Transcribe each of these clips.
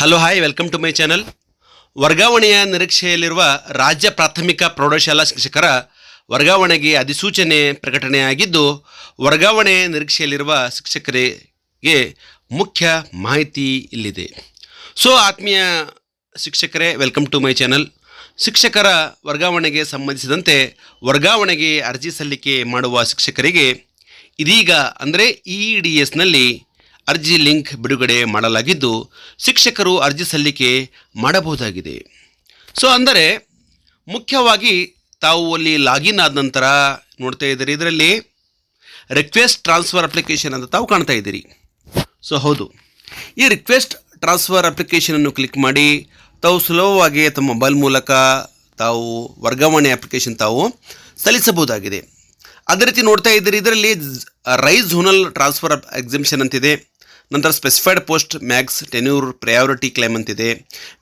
Hello hi welcome to my channel ವರ್ಗಾವಣೆಯ ನಿರೀಕ್ಷೆಯಲ್ಲಿರುವ ರಾಜ್ಯ ಪ್ರಾಥಮಿಕ ಪ್ರೌಢಶಾಲಾ ಶಿಕ್ಷಕರ ವರ್ಗಾವಣೆಗೆ ಅಧಿಸೂಚನೆ ಪ್ರಕಟಣೆಯಾಗಿದ್ದು, ವರ್ಗಾವಣೆ ನಿರೀಕ್ಷೆಯಲ್ಲಿರುವ ಶಿಕ್ಷಕರಿಗೆ ಮುಖ್ಯ ಮಾಹಿತಿ ಇಲ್ಲಿದೆ. ಸೊ ಆತ್ಮೀಯ ಶಿಕ್ಷಕರೇ ವೆಲ್ಕಮ್ ಟು ಮೈ ಚಾನಲ್ ಶಿಕ್ಷಕರ ವರ್ಗಾವಣೆಗೆ ಸಂಬಂಧಿಸಿದಂತೆ ವರ್ಗಾವಣೆಗೆ ಅರ್ಜಿ ಸಲ್ಲಿಕೆ ಮಾಡುವ ಶಿಕ್ಷಕರಿಗೆ ಇದೀಗ, ಅಂದರೆ ಇ ಡಿ ಎಸ್ನಲ್ಲಿ ಅರ್ಜಿ ಲಿಂಕ್ ಬಿಡುಗಡೆ ಮಾಡಲಾಗಿದ್ದು ಶಿಕ್ಷಕರು ಅರ್ಜಿ ಸಲ್ಲಿಕೆ ಮಾಡಬಹುದಾಗಿದೆ. ಸೊ ಅಂದರೆ ಮುಖ್ಯವಾಗಿ ತಾವು ಅಲ್ಲಿ ಲಾಗಿನ್ ಆದ ನಂತರ ನೋಡ್ತಾ ಇದ್ದೀರಿ, ಇದರಲ್ಲಿ ರಿಕ್ವೆಸ್ಟ್ ಟ್ರಾನ್ಸ್ಫರ್ ಅಪ್ಲಿಕೇಶನ್ ಅಂತ ತಾವು ಕಾಣ್ತಾ ಇದ್ದೀರಿ. ಸೊ ಹೌದು. ಈ ರಿಕ್ವೆಸ್ಟ್ ಟ್ರಾನ್ಸ್ಫರ್ ಅಪ್ಲಿಕೇಶನನ್ನು ಕ್ಲಿಕ್ ಮಾಡಿ, ತಾವು ಸುಲಭವಾಗಿ ತಮ್ಮ ಮೊಬೈಲ್ ಮೂಲಕ ತಾವು ವರ್ಗಾವಣೆ ಅಪ್ಲಿಕೇಶನ್ ತಾವು ಸಲ್ಲಿಸಬಹುದಾಗಿದೆ. ಅದೇ ರೀತಿ ನೋಡ್ತಾ ಇದ್ದೀರಿ, ಇದರಲ್ಲಿ ರೈಸ್ ಝೋನಲ್ ಟ್ರಾನ್ಸ್ಫರ್ ಎಕ್ಸಿಮಿಷನ್ ಅಂತಿದೆ. ನಂತರ specified post max tenure priority claim ಅಂತಿದೆ.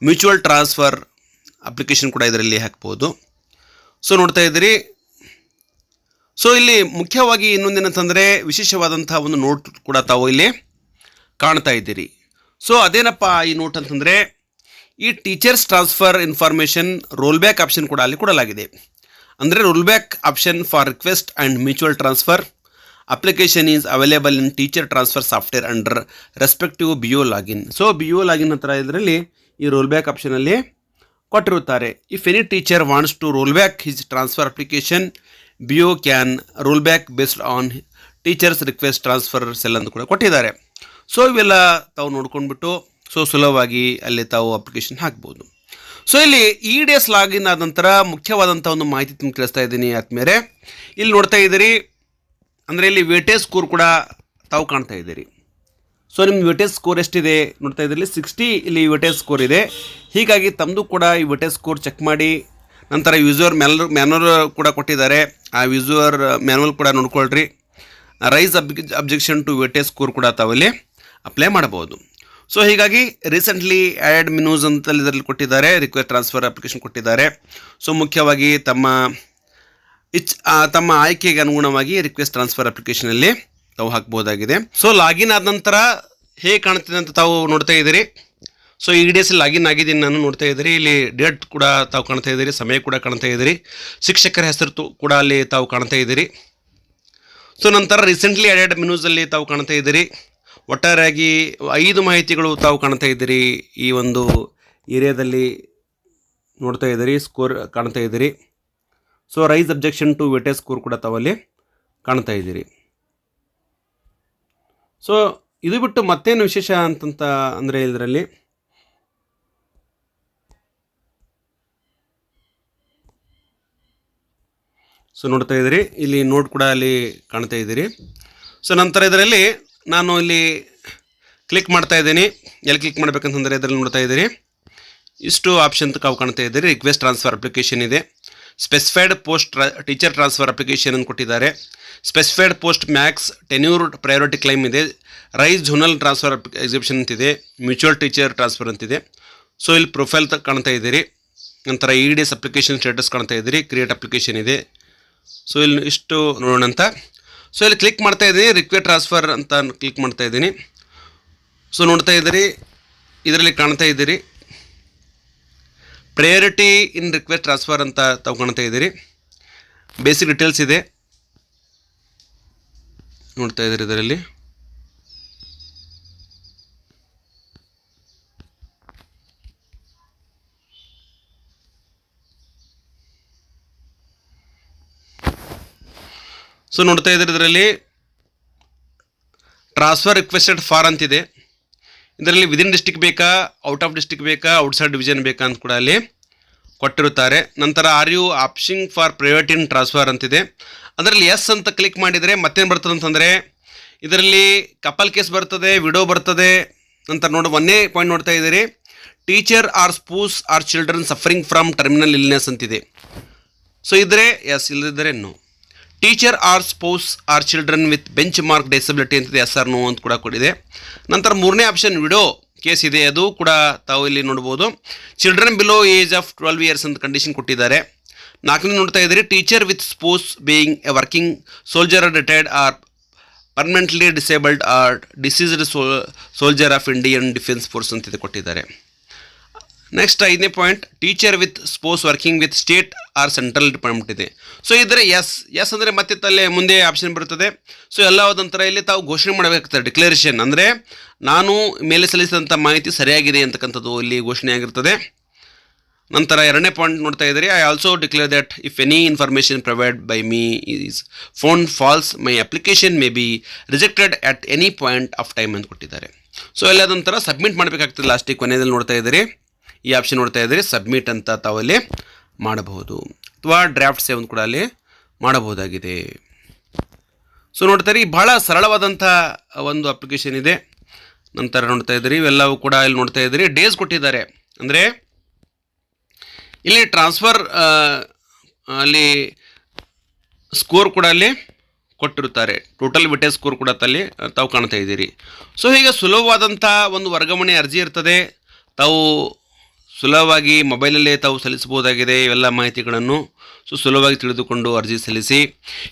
ಮ್ಯೂಚುವಲ್ ಟ್ರಾನ್ಸ್ಫರ್ ಅಪ್ಲಿಕೇಶನ್ ಕೂಡ ಇದರಲ್ಲಿ ಹಾಕ್ಬೋದು. ಸೊ ನೋಡ್ತಾ ಇದ್ದೀರಿ. ಸೊ ಇಲ್ಲಿ ಮುಖ್ಯವಾಗಿ ಇನ್ನೊಂದೇನಂತಂದರೆ ವಿಶೇಷವಾದಂಥ ಒಂದು ನೋಟ್ ಕೂಡ ತಾವು ಇಲ್ಲಿ ಕಾಣ್ತಾ ಇದ್ದೀರಿ. ಸೊ ಅದೇನಪ್ಪ ಈ ನೋಟ್ ಅಂತಂದರೆ ಈ teachers transfer information roll back option ಕೂಡ ಅಲ್ಲಿ ಕೊಡಲಾಗಿದೆ. ಅಂದರೆ roll back option for request and mutual transfer application is available in teacher transfer software under respective B O login so B O login ಹತ್ರ ಇದರಲ್ಲಿ ಈ roll back ಆಪ್ಷನಲ್ಲಿ ಕೊಟ್ಟಿರುತ್ತಾರೆ. If any teacher wants to roll back his transfer application B O can roll back based on teachers request transfer cell ಅಂತ ಕೂಡ ಕೊಟ್ಟಿದ್ದಾರೆ. So ಇವೆಲ್ಲ ತಾವು ನೋಡ್ಕೊಂಡ್ಬಿಟ್ಟು so ಸುಲಭವಾಗಿ ಅಲ್ಲಿ ತಾವು ಅಪ್ಲಿಕೇಶನ್ ಹಾಕ್ಬೋದು. ಸೊ ಇಲ್ಲಿ ಇ ಡಿ ಎಸ್ ಲಾಗಿನ್ ಆದ ನಂತರ ಮುಖ್ಯವಾದಂಥ ಒಂದು ಮಾಹಿತಿ ತುಂಬ ತಿಳಿಸ್ತಾ ಇದ್ದೀನಿ ಆದ್ಮೇಲೆ. ಇಲ್ಲಿ ನೋಡ್ತಾ ಇದ್ದೀರಿ ಅಂದರೆ ಇಲ್ಲಿ ವೇಟೇಜ್ ಸ್ಕೋರ್ ಕೂಡ ತಾವು ಕಾಣ್ತಾ ಇದ್ದೀರಿ. ಸೊ ನಿಮ್ಮ ವೇಟೇಜ್ ಸ್ಕೋರ್ ಎಷ್ಟಿದೆ ನೋಡ್ತಾ ಇದ್ರಲ್ಲಿ? ಸಿಕ್ಸ್ಟಿ ಇಲ್ಲಿ ವೇಟೇಜ್ ಸ್ಕೋರ್ ಇದೆ. ಹೀಗಾಗಿ ತಮ್ಮದು ಕೂಡ ಈ ವೇಟೇಜ್ ಸ್ಕೋರ್ ಚೆಕ್ ಮಾಡಿ. ನಂತರ ಯೂಸರ್ ಮ್ಯಾಲ್ ಮ್ಯಾನುವಲ್ ಕೂಡ ಕೊಟ್ಟಿದ್ದಾರೆ. ಆ ಯೂಸರ್ ಮ್ಯಾನುವಲ್ ಕೂಡ ನೋಡ್ಕೊಳ್ರಿ. ರೈಸ್ ಅಬ್ ಅಬ್ಜೆಕ್ಷನ್ ಟು ವೇಟೇಜ್ ಸ್ಕೋರ್ ಕೂಡ ತಾವಲ್ಲಿ ಅಪ್ಲೈ ಮಾಡ್ಬೋದು ಸೊ ಹೀಗಾಗಿ ರೀಸೆಂಟ್ಲಿ ಆ್ಯಡ್ ಮಿನೂಸ್ ಅಂತ ಇದರಲ್ಲಿ ಕೊಟ್ಟಿದ್ದಾರೆ. ರಿಕ್ವೆಸ್ಟ್ ಟ್ರಾನ್ಸ್ಫರ್ ಅಪ್ಲಿಕೇಶನ್ ಕೊಟ್ಟಿದ್ದಾರೆ. ಸೊ ಮುಖ್ಯವಾಗಿ ತಮ್ಮ ಇಚ್ ತಮ್ಮ ಆಯ್ಕೆಗೆ ಅನುಗುಣವಾಗಿ ರಿಕ್ವೆಸ್ಟ್ ಟ್ರಾನ್ಸ್ಫರ್ ಅಪ್ಲಿಕೇಶನಲ್ಲಿ ತಾವು ಹಾಕ್ಬೋದಾಗಿದೆ. ಸೊ ಲಾಗಿನ್ ಆದ ನಂತರ ಹೇಗೆ ಕಾಣ್ತಿದೆ ಅಂತ ತಾವು ನೋಡ್ತಾ ಇದ್ದೀರಿ. ಸೊ ಈ ಡಿ ಎಸ್ ಲಾಗಿನ್ ಆಗಿದ್ದೀನಿ ನಾನು ನೋಡ್ತಾ ಇದ್ದೀರಿ. ಇಲ್ಲಿ ಡೇಟ್ ಕೂಡ ತಾವು ಕಾಣ್ತಾ ಇದ್ದೀರಿ, ಸಮಯ ಕೂಡ ಕಾಣ್ತಾ ಇದ್ದೀರಿ. ಶಿಕ್ಷಕರ ಹೆಸರು ಕೂಡ ಅಲ್ಲಿ ತಾವು ಕಾಣ್ತಾ ಇದ್ದೀರಿ. ಸೊ ನಂತರ ರೀಸೆಂಟ್ಲಿ ಆ್ಯಡೆಡ್ ಮ್ಯೂಸಲ್ಲಿ ತಾವು ಕಾಣ್ತಾ ಇದ್ದೀರಿ. ಒಟ್ಟಾರೆಯಾಗಿ ಐದು ಮಾಹಿತಿಗಳು ತಾವು ಕಾಣ್ತಾ ಇದ್ದೀರಿ ಈ ಒಂದು ಏರಿಯಾದಲ್ಲಿ ನೋಡ್ತಾ ಇದ್ದೀರಿ ಸ್ಕೋರ್ ಕಾಣ್ತಾ ಇದ್ದೀರಿ. So raise objection to weightage score ಕೂಡ ತಾವಲ್ಲಿ ಕಾಣ್ತಾ ಇದ್ದೀರಿ. ಸೊ ಇದು ಬಿಟ್ಟು ಮತ್ತೇನು ವಿಶೇಷ ಅಂತಂತ ಅಂದರೆ ಇದರಲ್ಲಿ? ಸೊ ನೋಡ್ತಾ ಇದ್ದೀರಿ. ಇಲ್ಲಿ ನೋಟ್ ಕೂಡ ಅಲ್ಲಿ ಕಾಣ್ತಾ ಇದ್ದೀರಿ. ಸೊ ನಂತರ ಇದರಲ್ಲಿ ನಾನು ಇಲ್ಲಿ ಕ್ಲಿಕ್ ಮಾಡ್ತಾ ಇದ್ದೀನಿ. ಎಲ್ಲಿ ಕ್ಲಿಕ್ ಮಾಡಬೇಕಂತಂದರೆ ಇದರಲ್ಲಿ ನೋಡ್ತಾ ಇದ್ದೀರಿ. ಇಷ್ಟು ಆಪ್ಷನ್ ತಾವು ಕಾಣ್ತಾ ಇದ್ದೀರಿ. ರಿಕ್ವೆಸ್ಟ್ ಟ್ರಾನ್ಸ್ಫರ್ ಅಪ್ಲಿಕೇಶನ್ ಇದೆ. Specified post teacher transfer application ಅನ್ನು ಕೊಟ್ಟಿದ್ದಾರೆ. Specified post max tenure priority claim ಇದೆ. ರೈಸ್ ಝೋನಲ್ ಟ್ರಾನ್ಸ್ಫರ್ ಎಕ್ಸಿಬಿಷನ್ ಅಂತಿದೆ. ಮ್ಯೂಚುವಲ್ ಟೀಚರ್ ಟ್ರಾನ್ಸ್ಫರ್ ಅಂತಿದೆ. ಸೊ ಇಲ್ಲಿ ಪ್ರೊಫೈಲ್ ಕಾಣ್ತಾ ಇದ್ದೀರಿ. ನಂತರ E D S application status ಕಾಣ್ತಾ ಇದ್ದೀರಿ. ಕ್ರಿಯೇಟ್ ಅಪ್ಲಿಕೇಶನ್ ಇದೆ. ಸೊ ಇಲ್ಲಿ ಇಷ್ಟು ನೋಡೋಣ ಅಂತ. ಸೊ ಇಲ್ಲಿ ಕ್ಲಿಕ್ ಮಾಡ್ತಾ ಇದ್ದೀನಿ. ರಿಕ್ವೆಸ್ಟ್ ಟ್ರಾನ್ಸ್ಫರ್ ಅಂತ ಕ್ಲಿಕ್ ಮಾಡ್ತಾ ಇದ್ದೀನಿ. ಸೊ ನೋಡ್ತಾ ಇದ್ದೀರಿ. ಇದರಲ್ಲಿ ಕಾಣ್ತಾ ಇದ್ದೀರಿ. ಪ್ರಯಾರಿಟಿ ಇನ್ ರಿಕ್ವೆಸ್ಟ್ ಟ್ರಾನ್ಸ್ಫರ್ ಅಂತ ತಗೊಳ್ತಾ ಇದ್ದೀರಿ. ಬೇಸಿಕ್ ಡೀಟೇಲ್ಸ್ ಇದೆ. ನೋಡ್ತಾ ಇದ್ದೀರಿ ಇದರಲ್ಲಿ. ಸೊ ನೋಡ್ತಾ ಇದ್ದೀರಿ ಇದರಲ್ಲಿ. ಟ್ರಾನ್ಸ್ಫರ್ ರಿಕ್ವೆಸ್ಟೆಡ್ ಫಾರ್ ಅಂತಿದೆ. ಇದರಲ್ಲಿ ವಿದಿನ್ ಡಿಸ್ಟಿಕ್ ಬೇಕಾ ಔಟ್ ಆಫ್ ಡಿಸ್ಟಿಕ್ ಬೇಕಾ ಔಟ್ಸೈಡ್ ಡಿವಿಷನ್ ಬೇಕಾ ಅಂತ ಕೂಡ ಅಲ್ಲಿ ಕೊಟ್ಟಿರುತ್ತಾರೆ. ನಂತರ are you opting for private in transfer ಅಂತಿದೆ. ಅದರಲ್ಲಿ ಎಸ್ ಅಂತ ಕ್ಲಿಕ್ ಮಾಡಿದರೆ ಮತ್ತೇನು ಬರ್ತದೆ ಅಂತಂದರೆ, ಇದರಲ್ಲಿ ಕಪಲ್ ಕೇಸ್ ಬರ್ತದೆ ವಿಡೋ ಬರ್ತದೆ. ನಂತರ ನೋಡಿ, ಒಂದೇ ಪಾಯಿಂಟ್ ನೋಡ್ತಾ ಇದ್ದೀರಿ. Teacher or spouse or children suffering from terminal illness ಅಂತಿದೆ. ಸೊ ಇದ್ರೆ ಎಸ್ ಇಲ್ಲದಿದ್ದರೆ no teacher or spouse or children with benchmark disability ಅಂತಿದೆ ಎಸ್ ಆರ್ ನೋ ಅಂತ ಕೂಡ ಕೊಟ್ಟಿದೆ. ನಂತರ ಮೂರನೇ ಆಪ್ಷನ್ ವಿಡೋ ಕೇಸ್ ಇದೆ, ಅದು ಕೂಡ ತಾವು ಇಲ್ಲಿ ನೋಡ್ಬೋದು. Children below age of twelve years ಅಂತ ಕಂಡೀಷನ್ ಕೊಟ್ಟಿದ್ದಾರೆ. ನಾಲ್ಕನೇ ನೋಡ್ತಾ ಇದ್ದೀರಿ teacher with spouse being a working soldier retired or permanently disabled or deceased soldier of Indian defence force ಅಂತ ಇದು ಕೊಟ್ಟಿದ್ದಾರೆ. ನೆಕ್ಸ್ಟ್ ಐದನೇ point teacher with sports working with state or central department ಇದೆ. ಸೊ ಇದ್ರೆ ಎಸ್ ಎಸ್ ಅಂದರೆ ಮತ್ತೆ ತಲೆ ಮುಂದೆ ಆಪ್ಷನ್ ಬರುತ್ತದೆ. ಸೊ ಎಲ್ಲ ಒಂಥರ ಇಲ್ಲಿ ತಾವು ಘೋಷಣೆ ಮಾಡಬೇಕಾಗ್ತದೆ. ಡಿಕ್ಲರೇಷನ್ ಅಂದರೆ ನಾನು ಮೇಲೆ ಸಲ್ಲಿಸಿದಂಥ ಮಾಹಿತಿ ಸರಿಯಾಗಿದೆ ಅಂತಕ್ಕಂಥದ್ದು ಇಲ್ಲಿ ಘೋಷಣೆ ಆಗಿರ್ತದೆ. ನಂತರ ಎರಡನೇ ಪಾಯಿಂಟ್ ನೋಡ್ತಾ ಇದ್ದೀರಿ. I also declare that if any information provide by me is found false my application may be rejected at any point of time ಅಂತ ಕೊಟ್ಟಿದ್ದಾರೆ. ಸೊ ಎಲ್ಲ ಅದೊಂಥರ ಸಬ್ಮಿಟ್ ಮಾಡಬೇಕಾಗ್ತದೆ ಲಾಸ್ಟಿಗೆ ಕೊನೆಯಲ್ಲಿ ನೋಡ್ತಾ ಇದ್ದೀರಿ. ಈ ಆಪ್ಷನ್ ನೋಡ್ತಾ ಇದ್ದೀರಿ ಸಬ್ಮಿಟ್ ಅಂತ ತಾವಲ್ಲಿ ಮಾಡಬಹುದು. ಅಥವಾ ಡ್ರಾಫ್ಟ್ ಸೇವ್ ಕೂಡ ಅಲ್ಲಿ ಮಾಡಬಹುದಾಗಿದೆ. ಸೊ ನೋಡ್ತಾರೆ ಈ ಬಹಳ ಸರಳವಾದಂಥ ಒಂದು ಅಪ್ಲಿಕೇಶನ್ ಇದೆ. ನಂತರ ನೋಡ್ತಾ ಇದ್ದೀರಿ ಇವೆಲ್ಲವೂ ಕೂಡ ಇಲ್ಲಿ ನೋಡ್ತಾ ಇದ್ದೀರಿ ಡೇಸ್ ಕೊಟ್ಟಿದ್ದಾರೆ. ಅಂದರೆ ಇಲ್ಲಿ ಟ್ರಾನ್ಸ್ಫರ್ ಅಲ್ಲಿ ಸ್ಕೋರ್ ಕೂಡ ಅಲ್ಲಿ ಕೊಟ್ಟಿರುತ್ತಾರೆ. ಟೋಟಲ್ ವಿಟೇಜ್ ಸ್ಕೋರ್ ಕೂಡ ಅಲ್ಲಿ ತಾವು ಕಾಣ್ತಾ ಇದ್ದೀರಿ. ಸೊ ಹೀಗೆ ಸುಲಭವಾದಂಥ ಒಂದು ವರ್ಗಾವಣೆ ಅರ್ಜಿ ಇರ್ತದೆ. ತಾವು ಸುಲಭವಾಗಿ ಮೊಬೈಲಲ್ಲೇ ತಾವು ಸಲ್ಲಿಸಬಹುದಾಗಿದೆ ಇವೆಲ್ಲ ಮಾಹಿತಿಗಳನ್ನು ಸು ಸುಲಭವಾಗಿ ತಿಳಿದುಕೊಂಡು ಅರ್ಜಿ ಸಲ್ಲಿಸಿ.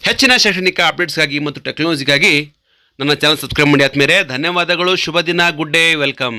ಹೆಚ್ಚಿನ ಶೈಕ್ಷಣಿಕ ಅಪ್ಡೇಟ್ಸ್ಗಾಗಿ ಮತ್ತು ಟೆಕ್ನಾಲಜಿಗಾಗಿ ನನ್ನ ಚಾನಲ್ ಸಬ್ಸ್ಕ್ರೈಬ್ ಮಾಡಿ ಆದಮೇಲೆ ಧನ್ಯವಾದಗಳು. ಶುಭ ದಿನ. Good day. ವೆಲ್ಕಮ್.